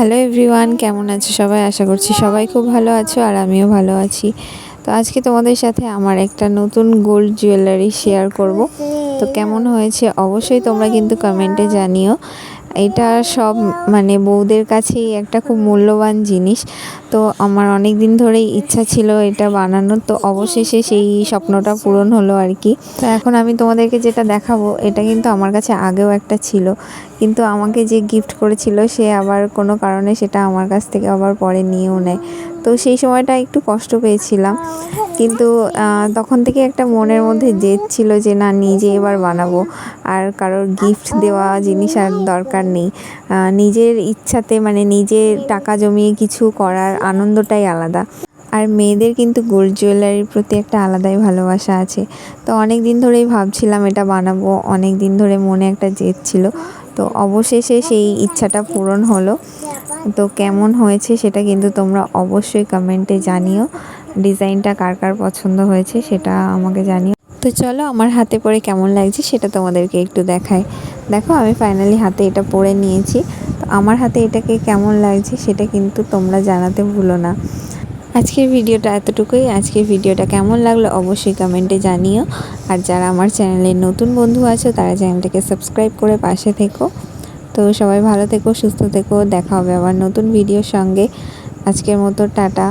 Hello everyone কেমন আছো সবাই? আশা করছি সবাই খুব ভালো আছো আর আমিও ভালো আছি। তো আজকে তোমাদের সাথে আমার একটা নতুন গোল্ড জুয়েলারি শেয়ার করব। তো কেমন হয়েছে অবশ্যই তোমরা কিন্তু কমেন্টে জানিও। এটা সব মানে বউদের কাছেই একটা খুব মূল্যবান জিনিস। তো আমার অনেক দিন ধরেই ইচ্ছা ছিল এটা বানানোর। তো অবশেষে সেই স্বপ্নটা পূরণ হলো আর কি। তো এখন আমি তোমাদেরকে যেটা দেখাবো, এটা কিন্তু আমার কাছে আগেও একটা ছিল। কিন্তু আমাকে যে গিফট করেছিল, সে আবার কোনো কারণে সেটা আমার কাছ থেকে আবার পরে নিয়েও নেয়। তো সেই সময়টা একটু কষ্ট পেয়েছিলাম। কিন্তু তখন থেকে একটা মনের মধ্যে জেদ ছিল যে, না, নিজে এবার বানাবো। আর কারোর গিফট দেওয়া জিনিস আর দরকার নেই। নিজের ইচ্ছাতে মানে নিজে টাকা জমিয়ে কিছু করার আনন্দটাই আলাদা। আর মেয়েদের কিন্তু গোল্ড জুয়েলারির প্রতি একটা আলাদাই ভালোবাসা আছে। তো অনেক দিন ধরেই ভাবছিলাম এটা বানাবো অনেক দিন ধরে মনে একটা জেদ ছিল। তো অবশেষে সেই ইচ্ছাটা পূরণ হলো। তো কেমন হয়েছে সেটা কিন্তু তোমরা অবশ্যই কমেন্টে জানিও। ডিজাইনটা কার কার পছন্দ হয়েছে সেটা আমাকে জানিও। তো চলো, আমার হাতে পরে কেমন লাগছে সেটা তোমাদেরকে একটু দেখাই। দেখো, আমি ফাইনালি হাতে এটা পরে নিয়েছি। তো আমার হাতে এটাকে কেমন লাগছে সেটা কিন্তু তোমরা জানাতে ভুলো না। আজকের ভিডিওটা এতটুকুই। আজকের ভিডিওটা কেমন লাগল অবশ্যই কমেন্টে জানিও। আর যারা আমার চ্যানেলের নতুন বন্ধু আছো, তারা চ্যানেলটাকে সাবস্ক্রাইব করে পাশে থেকো। তো সবাই ভালো থেকো, সুস্থ থেকো। দেখা হবে আবার নতুন ভিডিওর সঙ্গে। আজকের মতো, টাটা।